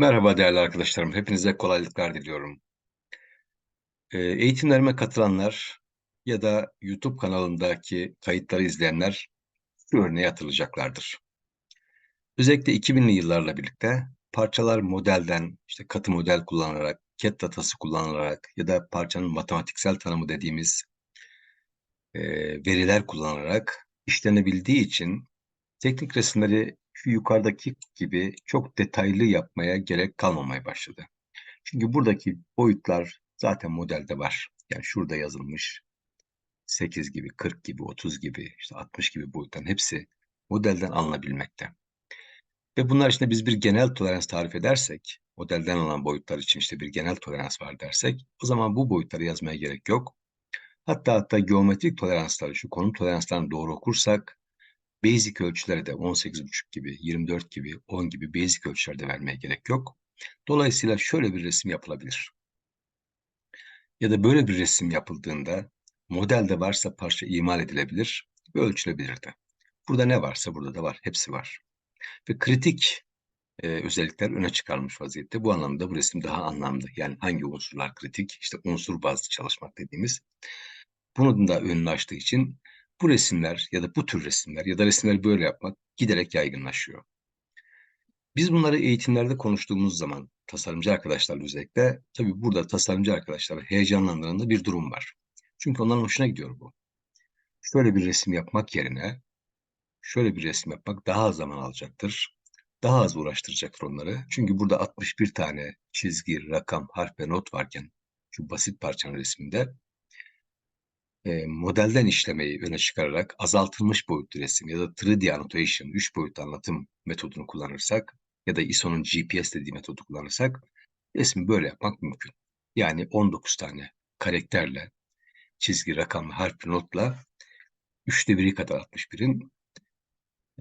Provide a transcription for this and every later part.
Merhaba değerli arkadaşlarım. Hepinize kolaylıklar diliyorum. Ee, eğitimlerime katılanlar ya da YouTube kanalımdaki kayıtları izleyenler şu örneği hatırlayacaklardır. Özellikle 2000'li yıllarla birlikte parçalar modelden, işte katı model kullanarak, CAD datası kullanılarak ya da parçanın matematiksel tanımı dediğimiz e, veriler kullanarak işlenebildiği için teknik resimleri şu yukarıdaki gibi çok detaylı yapmaya gerek kalmamaya başladı. Çünkü buradaki boyutlar zaten modelde var. Yani şurada yazılmış 8 gibi, 40 gibi, 30 gibi, işte 60 gibi boyutların hepsi modelden alınabilmekte. Ve bunlar içinde biz bir genel tolerans tarif edersek, modelden alınan boyutlar için işte bir genel tolerans var dersek, o zaman bu boyutları yazmaya gerek yok. Hatta hatta geometrik toleransları, şu konum toleranslarını doğru okursak, basic ölçülere de 18,5 gibi, 24 gibi, 10 gibi basic ölçülerde vermeye gerek yok. Dolayısıyla şöyle bir resim yapılabilir. Ya da böyle bir resim yapıldığında modelde varsa parça imal edilebilir ve ölçülebilir de. Burada ne varsa burada da var. Hepsi var. Ve kritik e, özellikler öne çıkarılmış vaziyette. Bu anlamda bu resim daha anlamlı. Yani hangi unsurlar kritik? İşte unsur bazlı çalışmak dediğimiz. Bunun da önünü açtığı için bu resimler ya da bu tür resimler ya da resimleri böyle yapmak giderek yaygınlaşıyor. Biz bunları eğitimlerde konuştuğumuz zaman tasarımcı arkadaşlarla özellikle tabii burada tasarımcı arkadaşları heyecanlandıran da bir durum var. Çünkü onların hoşuna gidiyor bu. Şöyle bir resim yapmak yerine şöyle bir resim yapmak daha az zaman alacaktır. Daha az uğraştıracaktır onları. Çünkü burada 61 tane çizgi, rakam, harf ve not varken şu basit parçanın resminde e, modelden işlemeyi öne çıkararak azaltılmış boyutlu resim ya da 3D annotation, 3 boyutlu anlatım metodunu kullanırsak ya da ISO'nun GPS dediği metodu kullanırsak resmi böyle yapmak mümkün. Yani 19 tane karakterle, çizgi, rakam, harf, notla üçte biri kadar 61'in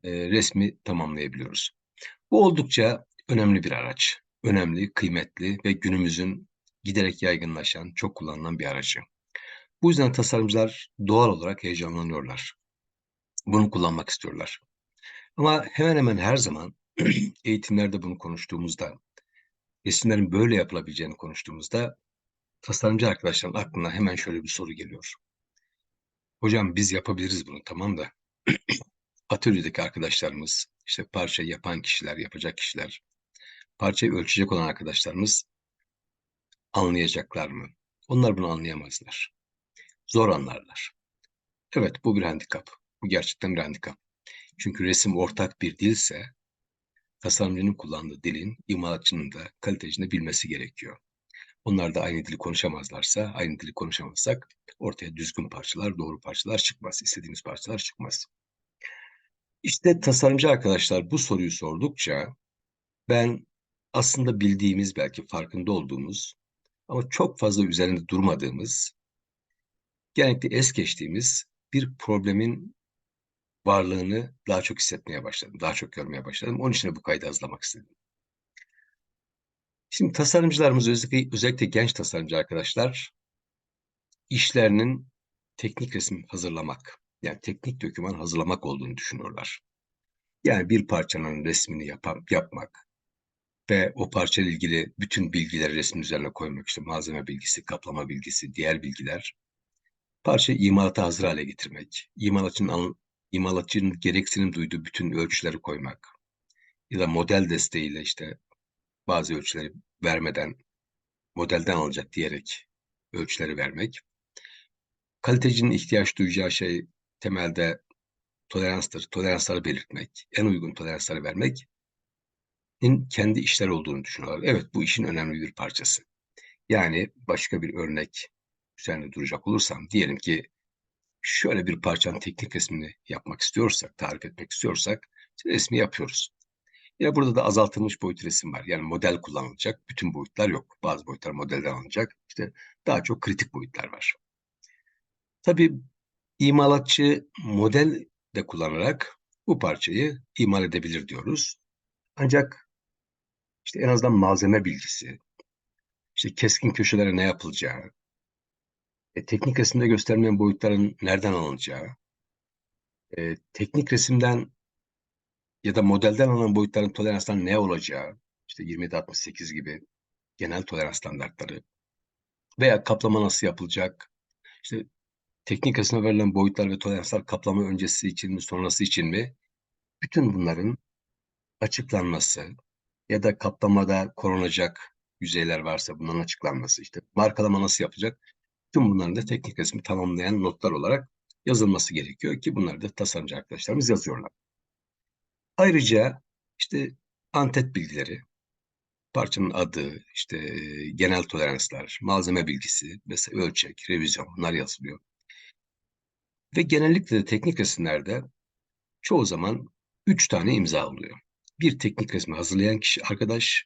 e, resmi tamamlayabiliyoruz. Bu oldukça önemli bir araç. Önemli, kıymetli ve günümüzün giderek yaygınlaşan, çok kullanılan bir aracı. Bu yüzden tasarımcılar doğal olarak heyecanlanıyorlar. Bunu kullanmak istiyorlar. Ama hemen hemen her zaman eğitimlerde bunu konuştuğumuzda, resimlerin böyle yapılabileceğini konuştuğumuzda tasarımcı arkadaşların aklına hemen şöyle bir soru geliyor. Hocam biz yapabiliriz bunu tamam da atölyedeki arkadaşlarımız, işte parça yapan kişiler, yapacak kişiler, parçayı ölçecek olan arkadaşlarımız anlayacaklar mı? Onlar bunu anlayamazlar. Zor anlarlar. Evet bu bir handikap. Bu gerçekten bir handikap. Çünkü resim ortak bir dilse tasarımcının kullandığı dilin imalatçının da kalitecinin de bilmesi gerekiyor. Onlar da aynı dili konuşamazlarsa, aynı dili konuşamazsak ortaya düzgün parçalar, doğru parçalar çıkmaz. İstediğimiz parçalar çıkmaz. İşte tasarımcı arkadaşlar bu soruyu sordukça ben aslında bildiğimiz belki farkında olduğumuz ama çok fazla üzerinde durmadığımız genellikle es geçtiğimiz bir problemin varlığını daha çok hissetmeye başladım. Daha çok görmeye başladım. Onun için de bu kaydı hazırlamak istedim. Şimdi tasarımcılarımız özellikle, özellikle genç tasarımcı arkadaşlar işlerinin teknik resim hazırlamak, yani teknik doküman hazırlamak olduğunu düşünüyorlar. Yani bir parçanın resmini yap yapmak ve o parça ile ilgili bütün bilgileri resmin üzerine koymak, işte malzeme bilgisi, kaplama bilgisi, diğer bilgiler, parça imalata hazır hale getirmek, imalatçının, imalatçının gereksinim duyduğu bütün ölçüleri koymak ya da model desteğiyle işte bazı ölçüleri vermeden modelden alacak diyerek ölçüleri vermek. Kalitecinin ihtiyaç duyacağı şey temelde toleranstır. Toleransları belirtmek, en uygun toleransları vermek kendi işler olduğunu düşünüyorlar. Evet bu işin önemli bir parçası. Yani başka bir örnek üzerinde duracak olursam diyelim ki şöyle bir parçanın teknik resmini yapmak istiyorsak, tarif etmek istiyorsak resmi yapıyoruz. Yine burada da azaltılmış boyut resim var. Yani model kullanılacak. Bütün boyutlar yok. Bazı boyutlar modelden alınacak. İşte daha çok kritik boyutlar var. Tabii imalatçı model de kullanarak bu parçayı imal edebilir diyoruz. Ancak işte en azından malzeme bilgisi, işte keskin köşelere ne yapılacağı, e, teknik resimde göstermeyen boyutların nereden alınacağı, e, teknik resimden ya da modelden alınan boyutların toleranstan ne olacağı, işte 27-68 gibi genel tolerans standartları veya kaplama nasıl yapılacak, işte teknik resme verilen boyutlar ve toleranslar kaplama öncesi için mi, sonrası için mi? Bütün bunların açıklanması ya da kaplamada korunacak yüzeyler varsa bunların açıklanması, işte markalama nasıl yapacak? Tüm bunların da teknik resmi tamamlayan notlar olarak yazılması gerekiyor ki bunları da tasarımcı arkadaşlarımız yazıyorlar. Ayrıca işte antet bilgileri, parçanın adı, işte genel toleranslar, malzeme bilgisi, mesela ölçek, revizyon bunlar yazılıyor. Ve genellikle de teknik resimlerde çoğu zaman üç tane imza oluyor. Bir teknik resmi hazırlayan kişi arkadaş,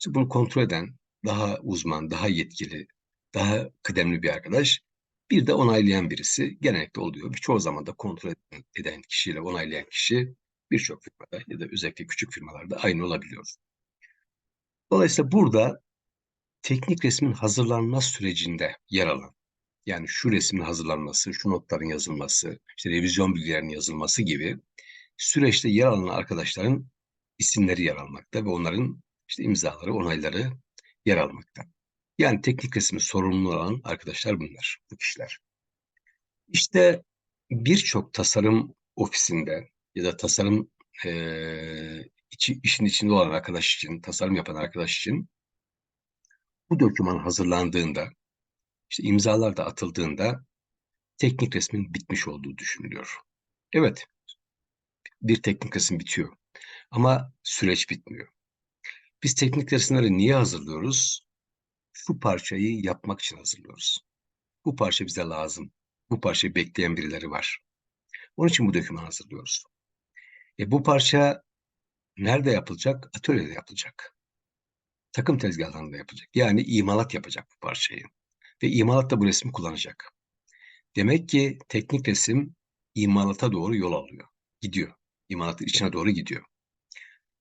işte bunu kontrol eden daha uzman, daha yetkili, daha kıdemli bir arkadaş, bir de onaylayan birisi genellikle oluyor. Çoğu zaman da kontrol eden kişiyle onaylayan kişi birçok firmada ya da özellikle küçük firmalarda aynı olabiliyor. Dolayısıyla burada teknik resmin hazırlanma sürecinde yer alan, yani şu resmin hazırlanması, şu notların yazılması, işte revizyon bilgilerinin yazılması gibi süreçte yer alan arkadaşların isimleri yer almakta ve onların işte imzaları, onayları yer almakta. Yani teknik resmi sorumlu olan arkadaşlar bunlar, bu kişiler. İşte birçok tasarım ofisinde ya da tasarım e, içi, işin içinde olan arkadaş için, tasarım yapan arkadaş için bu doküman hazırlandığında, işte imzalar da atıldığında teknik resmin bitmiş olduğu düşünülüyor. Evet, bir teknik resim bitiyor ama süreç bitmiyor. Biz teknik resimleri niye hazırlıyoruz? Şu parçayı yapmak için hazırlıyoruz. Bu parça bize lazım. Bu parçayı bekleyen birileri var. Onun için bu dokümanı hazırlıyoruz. E bu parça nerede yapılacak? Atölyede yapılacak. Takım tezgahlarında yapacak. Yani imalat yapacak bu parçayı. Ve imalat da bu resmi kullanacak. Demek ki teknik resim imalata doğru yol alıyor. Gidiyor. İmalatın içine doğru gidiyor.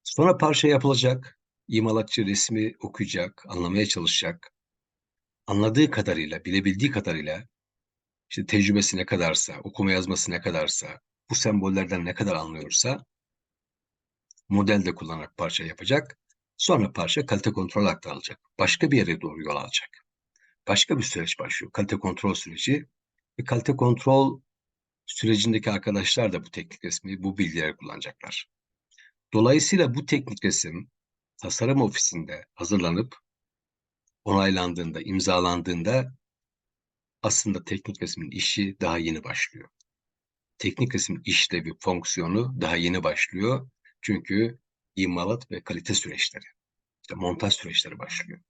Sonra parça yapılacak. İmalatçı resmi okuyacak, anlamaya çalışacak. Anladığı kadarıyla, bilebildiği kadarıyla işte tecrübesi ne kadarsa, okuma yazması ne kadarsa, bu sembollerden ne kadar anlıyorsa modelde kullanarak parça yapacak. Sonra parça kalite kontrol aktarılacak. Başka bir yere doğru yol alacak. Başka bir süreç başlıyor. Kalite kontrol süreci. Ve kalite kontrol sürecindeki arkadaşlar da bu teknik resmi, bu bilgileri kullanacaklar. Dolayısıyla bu teknik resim tasarım ofisinde hazırlanıp onaylandığında, imzalandığında aslında teknik resmin işi daha yeni başlıyor. Teknik resim işlevi, fonksiyonu daha yeni başlıyor. Çünkü imalat ve kalite süreçleri, işte montaj süreçleri başlıyor.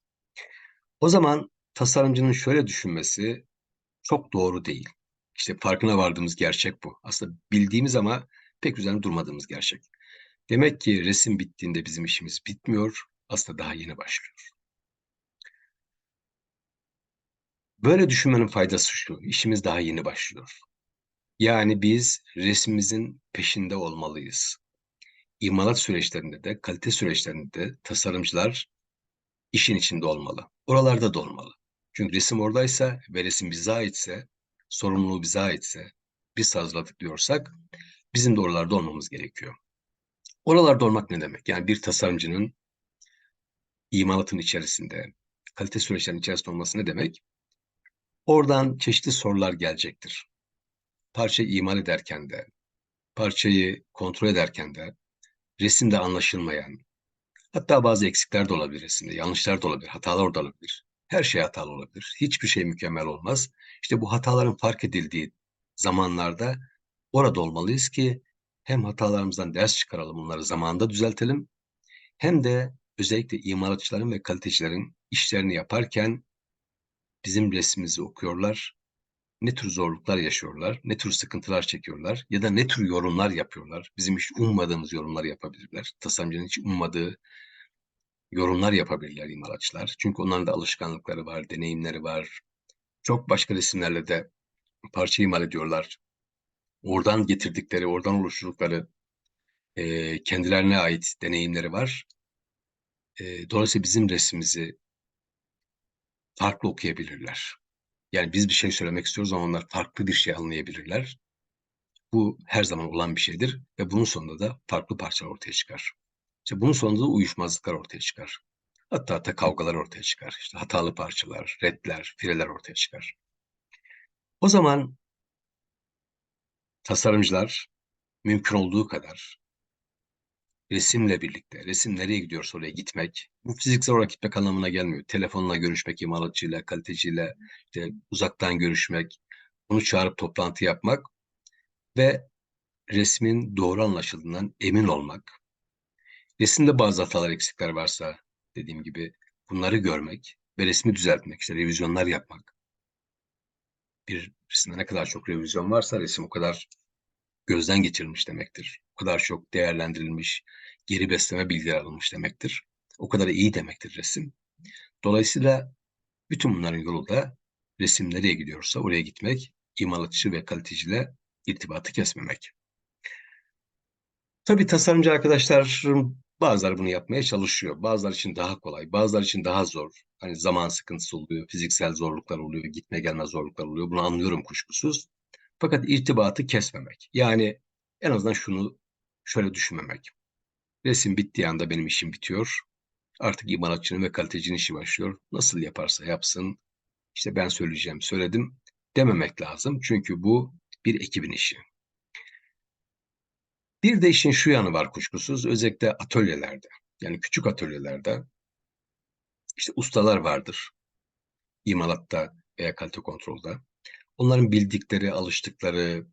O zaman tasarımcının şöyle düşünmesi çok doğru değil. İşte farkına vardığımız gerçek bu. Aslında bildiğimiz ama pek üzerine durmadığımız gerçek. Demek ki resim bittiğinde bizim işimiz bitmiyor, aslında daha yeni başlıyor. Böyle düşünmenin faydası şu, işimiz daha yeni başlıyor. Yani biz resmimizin peşinde olmalıyız. İmalat süreçlerinde de, kalite süreçlerinde de tasarımcılar işin içinde olmalı. Oralarda da olmalı. Çünkü resim oradaysa ve resim bize aitse, sorumluluğu bize aitse, biz hazırladık diyorsak bizim de oralarda olmamız gerekiyor. Oralarda olmak ne demek? Yani bir tasarımcının imalatın içerisinde, kalite süreçlerinin içerisinde olması ne demek? Oradan çeşitli sorular gelecektir. Parçayı imal ederken de, parçayı kontrol ederken de, resimde anlaşılmayan, hatta bazı eksikler de olabilir resimde, yanlışlar da olabilir, hatalar da olabilir. Her şey hatalı olabilir. Hiçbir şey mükemmel olmaz. İşte bu hataların fark edildiği zamanlarda orada olmalıyız ki hem hatalarımızdan ders çıkaralım, onları zamanında düzeltelim. Hem de özellikle imalatçıların ve kalitecilerin işlerini yaparken bizim resmimizi okuyorlar, ne tür zorluklar yaşıyorlar, ne tür sıkıntılar çekiyorlar ya da ne tür yorumlar yapıyorlar. Bizim hiç ummadığımız yorumlar yapabilirler. Tasarımcının hiç ummadığı yorumlar yapabilirler imalatçılar. Çünkü onların da alışkanlıkları var, deneyimleri var. Çok başka resimlerle de parça imal ediyorlar. Oradan getirdikleri, oradan oluşturdukları e, kendilerine ait deneyimleri var. E, dolayısıyla bizim resmimizi farklı okuyabilirler. Yani biz bir şey söylemek istiyoruz ama onlar farklı bir şey anlayabilirler. Bu her zaman olan bir şeydir ve bunun sonunda da farklı parçalar ortaya çıkar. İşte bunun sonunda uyuşmazlıklar ortaya çıkar. Hatta hatta kavgalar ortaya çıkar. İşte hatalı parçalar, redler, fireler ortaya çıkar. O zaman tasarımcılar mümkün olduğu kadar resimle birlikte, resim nereye gidiyorsa oraya gitmek, bu fiziksel olarak gitmek anlamına gelmiyor. Telefonla görüşmek, imalatçıyla, kaliteciyle, işte uzaktan görüşmek, bunu çağırıp toplantı yapmak ve resmin doğru anlaşıldığından emin olmak. Resimde bazı hatalar, eksikler varsa dediğim gibi bunları görmek ve resmi düzeltmek, işte revizyonlar yapmak. Bir resimde ne kadar çok revizyon varsa resim o kadar gözden geçirilmiş demektir. O kadar çok değerlendirilmiş, geri besleme bilgiler alınmış demektir. O kadar iyi demektir resim. Dolayısıyla bütün bunların yolu da resim nereye gidiyorsa oraya gitmek, imalatçı ve kaliteciyle irtibatı kesmemek. Tabii tasarımcı arkadaşlarım bazıları bunu yapmaya çalışıyor. Bazıları için daha kolay, bazıları için daha zor. Hani zaman sıkıntısı oluyor, fiziksel zorluklar oluyor, gitme gelme zorluklar oluyor. Bunu anlıyorum kuşkusuz. Fakat irtibatı kesmemek. Yani en azından şunu şöyle düşünmemek. Resim bittiği anda benim işim bitiyor. Artık imalatçının ve kalitecinin işi başlıyor. Nasıl yaparsa yapsın. İşte ben söyleyeceğim, söyledim dememek lazım. Çünkü bu bir ekibin işi. Bir de işin şu yanı var kuşkusuz. Özellikle atölyelerde. Yani küçük atölyelerde işte ustalar vardır. İmalatta veya kalite kontrolda. Onların bildikleri, alıştıkları,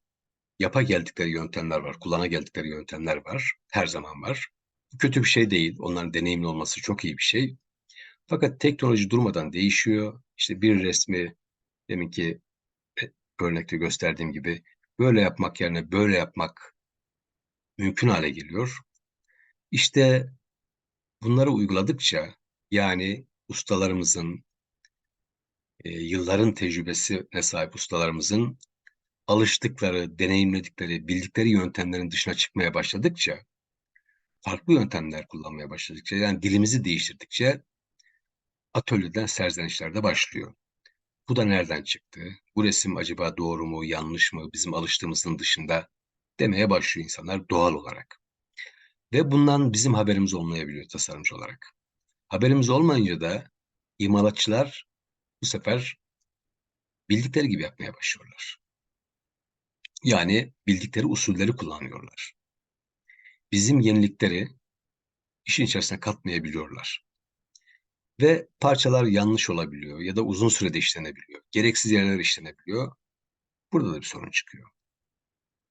yapa geldikleri yöntemler var, kullana geldikleri yöntemler var. Her zaman var. Kötü bir şey değil. Onların deneyimli olması çok iyi bir şey. Fakat teknoloji durmadan değişiyor. İşte bir resmi deminki e, örnekte gösterdiğim gibi böyle yapmak yerine böyle yapmak mümkün hale geliyor. İşte bunları uyguladıkça yani ustalarımızın, e, yılların tecrübesine sahip ustalarımızın alıştıkları, deneyimledikleri, bildikleri yöntemlerin dışına çıkmaya başladıkça, farklı yöntemler kullanmaya başladıkça, yani dilimizi değiştirdikçe atölyeden serzenişler de başlıyor. Bu da nereden çıktı? Bu resim acaba doğru mu, yanlış mı, bizim alıştığımızın dışında demeye başlıyor insanlar doğal olarak. Ve bundan bizim haberimiz olmayabiliyor tasarımcı olarak. Haberimiz olmayınca da imalatçılar bu sefer bildikleri gibi yapmaya başlıyorlar. Yani bildikleri usulleri kullanıyorlar. Bizim yenilikleri işin içerisine katmayabiliyorlar. Ve parçalar yanlış olabiliyor ya da uzun sürede işlenebiliyor. Gereksiz yerler işlenebiliyor. Burada da bir sorun çıkıyor.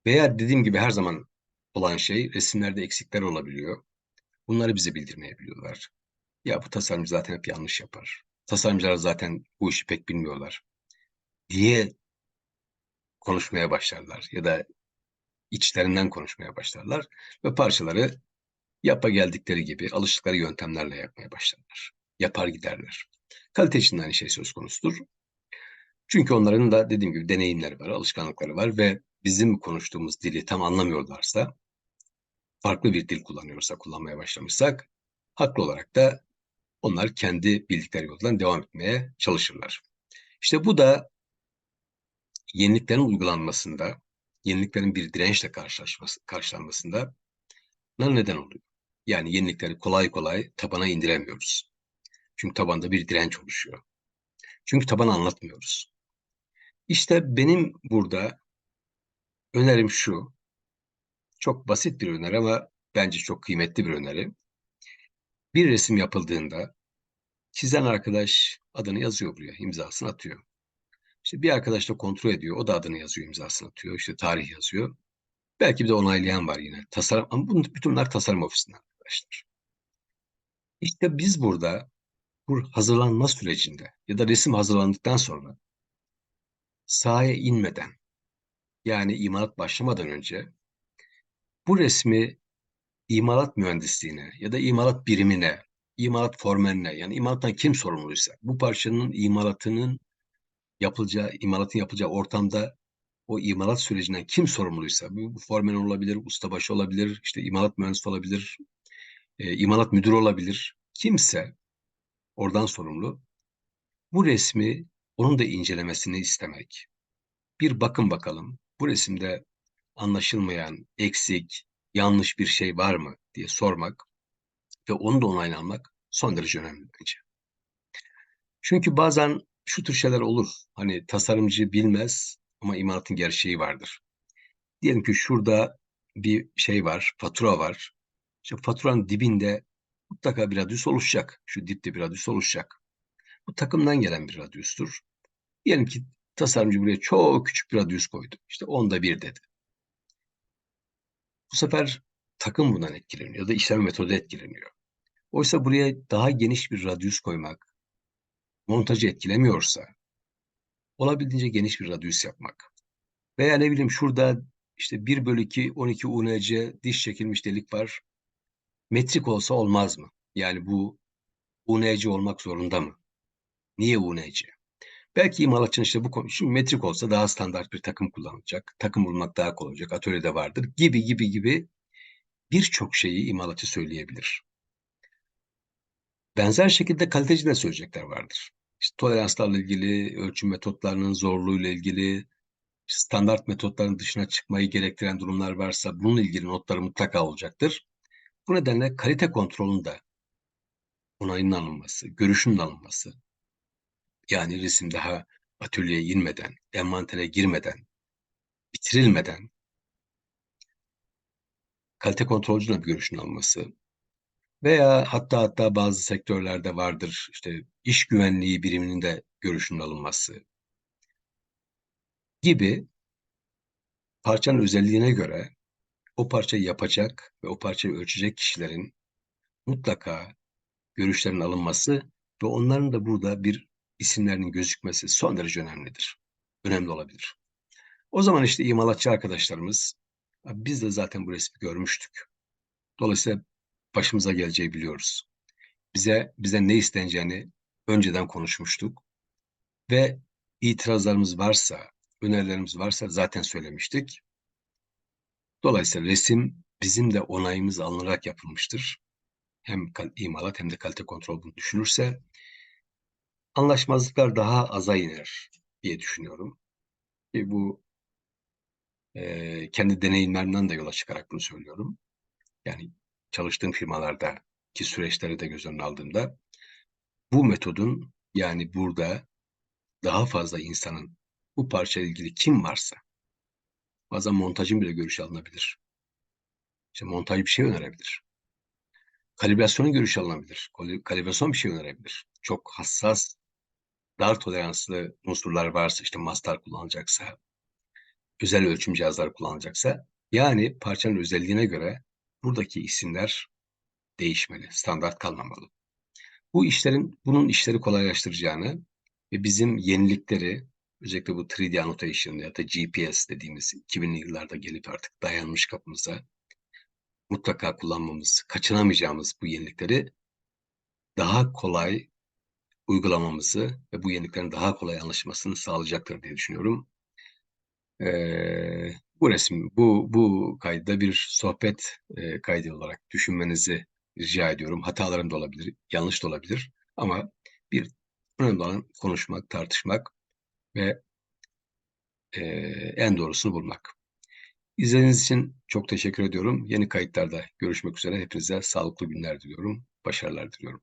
Veya dediğim gibi her zaman olan şey resimlerde eksikler olabiliyor. Bunları bize bildirmeyebiliyorlar. Ya bu tasarımcı zaten hep yanlış yapar. Tasarımcılar zaten bu işi pek bilmiyorlar diye konuşmaya başlarlar ya da içlerinden konuşmaya başlarlar ve parçaları yapa geldikleri gibi alıştıkları yöntemlerle yapmaya başlarlar. Yapar giderler. Kalite için de aynı şey söz konusudur. Çünkü onların da dediğim gibi deneyimleri var, alışkanlıkları var ve bizim konuştuğumuz dili tam anlamıyorlarsa, farklı bir dil kullanıyorsa, kullanmaya başlamışsak, haklı olarak da onlar kendi bildikleri yoldan devam etmeye çalışırlar. İşte bu da yeniliklerin uygulanmasında, yeniliklerin bir dirençle karşılaşması, karşılanmasında neden oluyor. Yani yenilikleri kolay kolay tabana indiremiyoruz. Çünkü tabanda bir direnç oluşuyor. Çünkü taban anlatmıyoruz. İşte benim burada önerim şu. Çok basit bir öneri ama bence çok kıymetli bir öneri. Bir resim yapıldığında çizen arkadaş adını yazıyor buraya, imzasını atıyor. İşte bir arkadaş da kontrol ediyor. O da adını yazıyor, imzasını atıyor. İşte tarih yazıyor. Belki bir de onaylayan var yine. Tasarım, ama bunun, bütün bunlar tasarım ofisinden arkadaşlar. İşte biz burada bu hazırlanma sürecinde ya da resim hazırlandıktan sonra sahaya inmeden yani imalat başlamadan önce bu resmi imalat mühendisliğine ya da imalat birimine, imalat formenine yani imalattan kim sorumluysa bu parçanın imalatının yapılacağı, imalatın yapılacağı ortamda o imalat sürecinden kim sorumluysa, bu, formen olabilir, ustabaşı olabilir, işte imalat mühendisi olabilir, e, imalat müdürü olabilir. Kimse oradan sorumlu. Bu resmi onun da incelemesini istemek. Bir bakın bakalım bu resimde anlaşılmayan, eksik, yanlış bir şey var mı diye sormak. ve onu da onayını almak son derece önemli bence. Çünkü bazen şu tür şeyler olur. Hani tasarımcı bilmez ama imalatın gerçeği vardır. Diyelim ki şurada bir şey var, fatura var. İşte faturanın dibinde mutlaka bir radyüs oluşacak. Şu dipte bir radyüs oluşacak. Bu takımdan gelen bir radyüstür. Diyelim ki tasarımcı buraya çok küçük bir radyüs koydu. İşte onda bir dedi. Bu sefer takım bundan etkileniyor ya da işlem metodu etkileniyor. Oysa buraya daha geniş bir radyüs koymak montajı etkilemiyorsa olabildiğince geniş bir radyüs yapmak. Veya ne bileyim şurada işte 1 bölü 2 12 UNC diş çekilmiş delik var. Metrik olsa olmaz mı? Yani bu UNC olmak zorunda mı? Niye UNC? Belki imalatçının işte bu konu, şimdi metrik olsa daha standart bir takım kullanılacak. Takım bulmak daha kolay olacak. Atölyede vardır. Gibi gibi gibi birçok şeyi imalatçı söyleyebilir. Benzer şekilde kaliteci de söyleyecekler vardır. İşte toleranslarla ilgili, ölçüm metotlarının zorluğuyla ilgili, standart metotların dışına çıkmayı gerektiren durumlar varsa bununla ilgili notları mutlaka olacaktır. Bu nedenle kalite kontrolünde onayının alınması, görüşün alınması, yani resim daha atölyeye inmeden, envantere girmeden, bitirilmeden kalite kontrolcünün bir görüşün alınması veya hatta hatta bazı sektörlerde vardır işte iş güvenliği biriminin de görüşünün alınması gibi parçanın özelliğine göre o parçayı yapacak ve o parçayı ölçecek kişilerin mutlaka görüşlerin alınması ve onların da burada bir isimlerinin gözükmesi son derece önemlidir. Önemli olabilir. O zaman işte imalatçı arkadaşlarımız, biz de zaten bu resmi görmüştük. Dolayısıyla başımıza geleceği biliyoruz. Bize bize ne isteneceğini önceden konuşmuştuk ve itirazlarımız varsa, önerilerimiz varsa zaten söylemiştik. Dolayısıyla resim bizim de onayımız alınarak yapılmıştır. Hem imalat hem de kalite kontrol bunu düşünürse anlaşmazlıklar daha aza iner diye düşünüyorum. E bu e, kendi deneyimlerimden de yola çıkarak bunu söylüyorum. Yani çalıştığım firmalarda ki süreçleri de göz önüne aldığımda bu metodun yani burada daha fazla insanın bu parçayla ilgili kim varsa bazen montajın bile görüşü alınabilir. İşte montaj bir şey önerebilir. Kalibrasyonun görüşü alınabilir. Kalibrasyon bir şey önerebilir. Çok hassas dar toleranslı unsurlar varsa işte mastar kullanılacaksa, özel ölçüm cihazları kullanılacaksa yani parçanın özelliğine göre buradaki isimler değişmeli, standart kalmamalı. Bu işlerin, bunun işleri kolaylaştıracağını ve bizim yenilikleri, özellikle bu 3D annotation ya da GPS dediğimiz 2000'li yıllarda gelip artık dayanmış kapımıza mutlaka kullanmamız, kaçınamayacağımız bu yenilikleri daha kolay uygulamamızı ve bu yeniliklerin daha kolay anlaşılmasını sağlayacaktır diye düşünüyorum. Ee, bu resim, bu, bu kaydı bir sohbet e, kaydı olarak düşünmenizi rica ediyorum. Hatalarım da olabilir, yanlış da olabilir ama bir önemli olan konuşmak, tartışmak ve e, en doğrusunu bulmak. İzlediğiniz için çok teşekkür ediyorum. Yeni kayıtlarda görüşmek üzere. Hepinize sağlıklı günler diliyorum. Başarılar diliyorum.